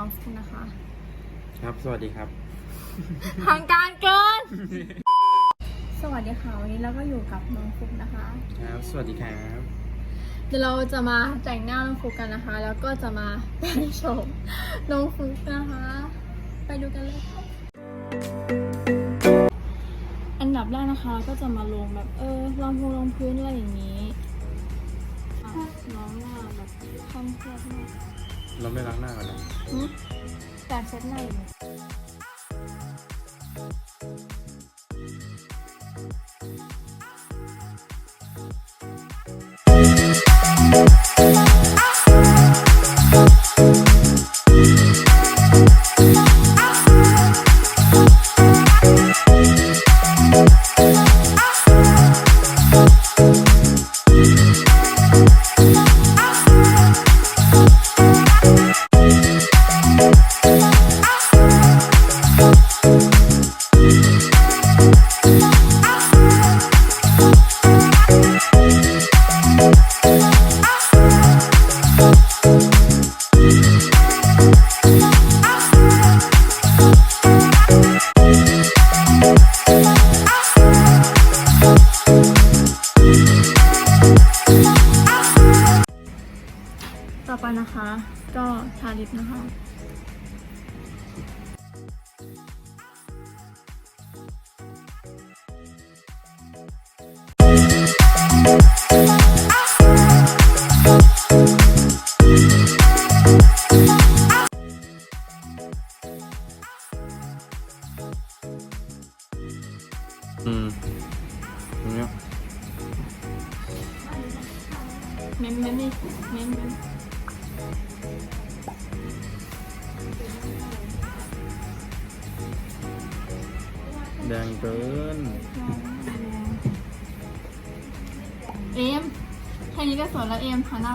น้องฟุกนะคะ ครับ สวัสดีครับ ทางการเกิน สวัสดีค่ะวันนี้เราก็อยู่กับน้องฟุกนะคะ ครับ สวัสดีครับ เดี๋ยวเราจะมาแต่งหน้าน้องฟุกกันนะคะ แล้วก็จะมาแต่งโฉมน้องฟุกนะคะ ไปดูกันเลยค่ะอันดับแรกนะคะเราก็จะมาลงแบบเออรองพื้นรองพื้นอะไรอย่างนี้อะน้องหน้าแบบคล่องเครียดมาก เราไม่ล้างหน้ากันนะหึแต่เช็ดหน้าอยู่ ตรงเนี้ยเม้มเม้มนี่เม้มเม้มแดงเกิน เอมแค่นี้ก็สวยแล้วเอมหันหน้า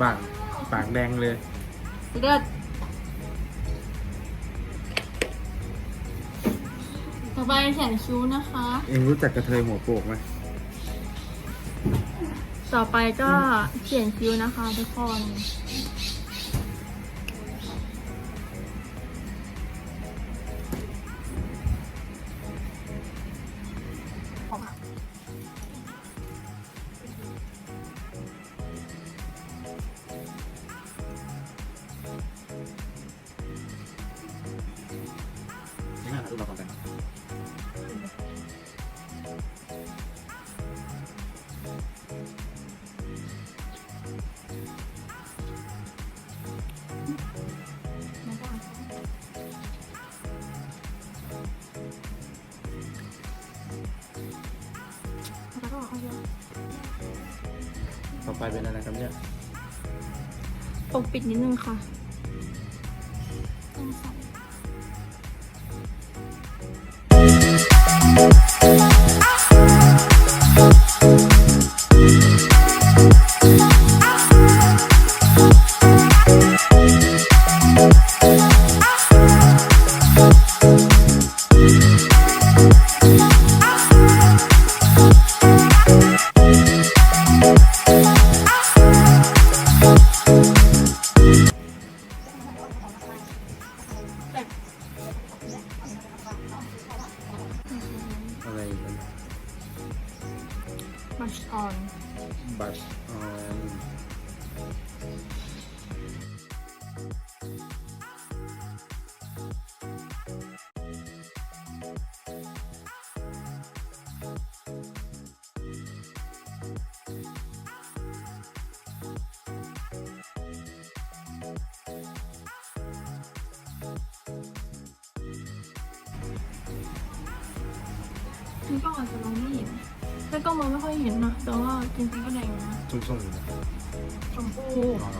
ปาก ปากแดงเลย เลือ ต่อไปแขนคิ้วนะคะ เองรู้จักกระเทยหัวโปกไหมต่อไปก็เขียนคิ้วนะคะทุกคนนี่น่าดูเราก่อนกันแล้ วก็เอาเยอะต่อไปเป็นอะไรครับเนี่ย ปกปิดนิดนึงค่ะ นี่ก็อาจจะมองไม่เห็นแต่ก็มองไม่ค่อยเห็นนะ แต่ว่าจริงๆก็แดงนะส้มๆอยู่นะชมพูอ๋อ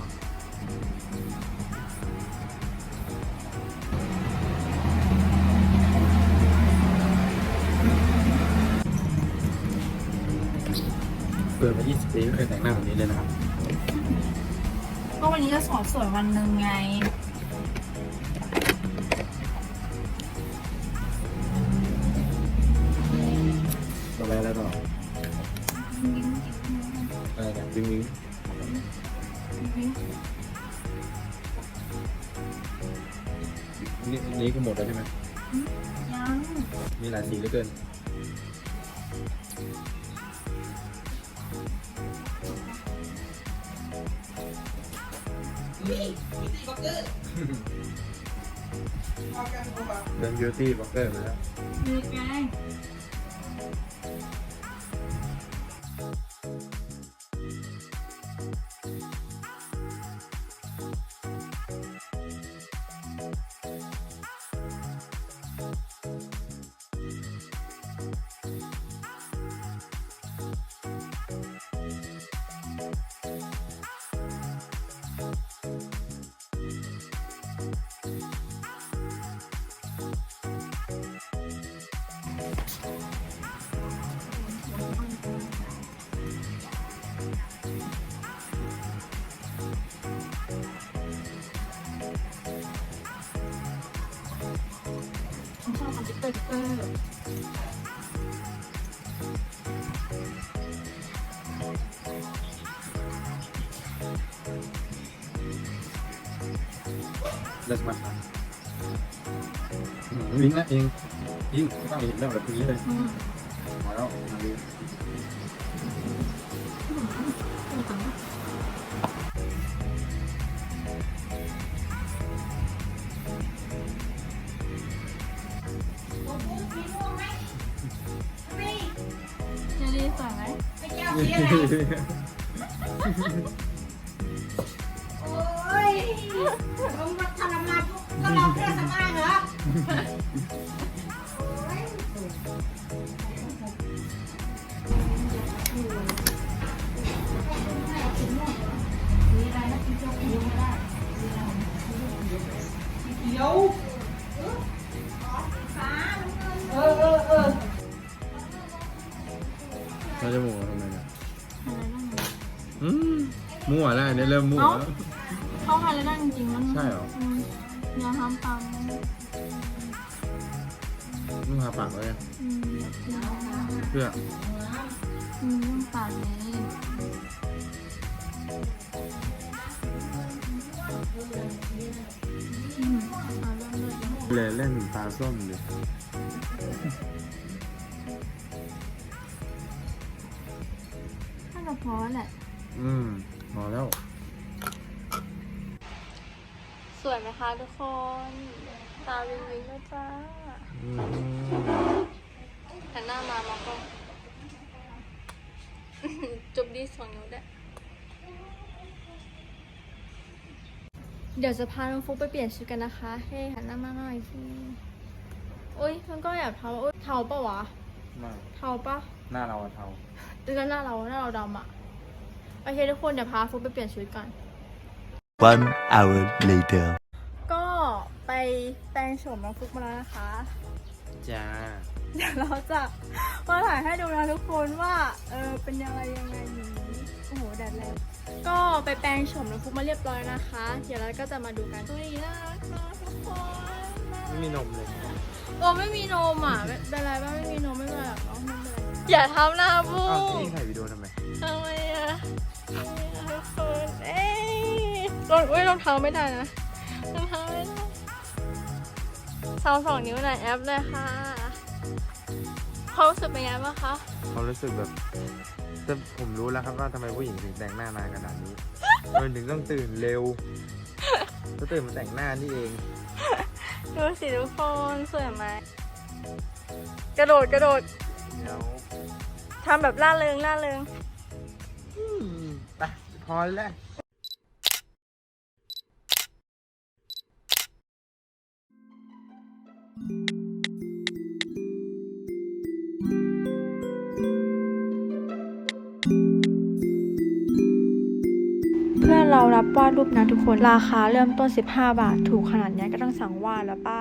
เปิดมา20ปีไม่เคยแต่งหน้าแบบนี้เลยนะครับ ก็วันนี้จะสอนสวยวันหนึ่งไง วิงวิงนี่นี่คือหมดแล้วใช่ไหมยังมีหลายสีเหลือเกินเดินบิวตี้บล็อกเกอร์มาแล้วมีแกง เกอร์ติ๊กเกอร์เลิกมาครับลิงก์นะเองยิ่งต้องเห็นแล้วแบบนี้เลยอืมมาแล้วมาดู โอ้ยลงมาทำมาทุกก็ลองเครื่องสำอางเหรอโอ้ยมีอะไรนะกินเจ้าเขียวไม่ได้เขียวเออเออเออ เราจะหมูทำไมเนี่ย มั่วแล้วอันนี้เริ่มมั่วแล้ว เขาทานแล้วได้จริงๆมันใช่เหรอ มอย่าทำตามนะนุ่งทาปากไว้ไงอืมอย่าทำเพื่ออืมต้องปากนี้อืมเอาเริ่มเลยเลยเล่นตาส้มดิน่าจะพอแหละ อืม พอแล้ว สวยไหมคะทุกคน ตาวิงวิงด้วยจ้าอืมหันหน้ามามองกล้องจุบดีสองนิ้วได้วยเดี๋ยวจะพาน้องฟุกไปเปลี่ยนชุดกันนะคะ เฮ้หันหน้ามาหน่อยสิอุ้ยมันก็แอบเทาอุ้ยเทาปะวะมากเทาปะหน้าเราอะเทาดูแล้วหน้าเราหน้าเราดำอะ โอเคทุกคนเดี๋ยวพาฟุกไปเปลี่ยนชุดก่อน One hour later. ก็ไปแปลงโฉมน้องฟุกมาแล้วนะคะ จ้า เดี๋ยวเราจะมาถ่ายให้ดูนะทุกคนว่าเออเป็นยังไงยังไงนี้โอ้โหแดดแรงก็ไปแปลงโฉมน้องฟุกมาเรียบร้อยนะคะ เดี๋ยวเราก็จะมาดูกันตัวนี้น่ารักมากทุกคนไม่มีนมเลย โอ้ไม่มีนมอะไม่เป็นไรบ้างไม่มีนมไม่เป็นไรหรอกเนาะไม่เป็นไรอย่าทำหน้าบูอ้าวนี่ถ่ายวิดีโอทำไม ทำไม ยรองเอ้ยรองเท้าไม่ได้นะรองเท้าไม่ได้สองสองนิ้วหน่อยแอปเลยค่ะความรู้สึกเป็นไงบ้างคะเขามรู้สึกแบบแต่ผมรู้แล้วครับว่าทำไมผู้หญิงถึงแต่งหน้านานขนาดนี้มันถึงต้องตื่นเร็วก็ตื่นมาแต่งหน้านี่เอง ดูสิทุกคนสวยไหมกระโดดกระโดดเดี๋ยวทำแบบล่าเริงล่าเริงอืมไปพอแล้ว รับวาดรูปนะทุกคน ราคาเริ่มต้น 15 บาท ถูกขนาดนี้ก็ต้องสั่งวาดแล้วป้า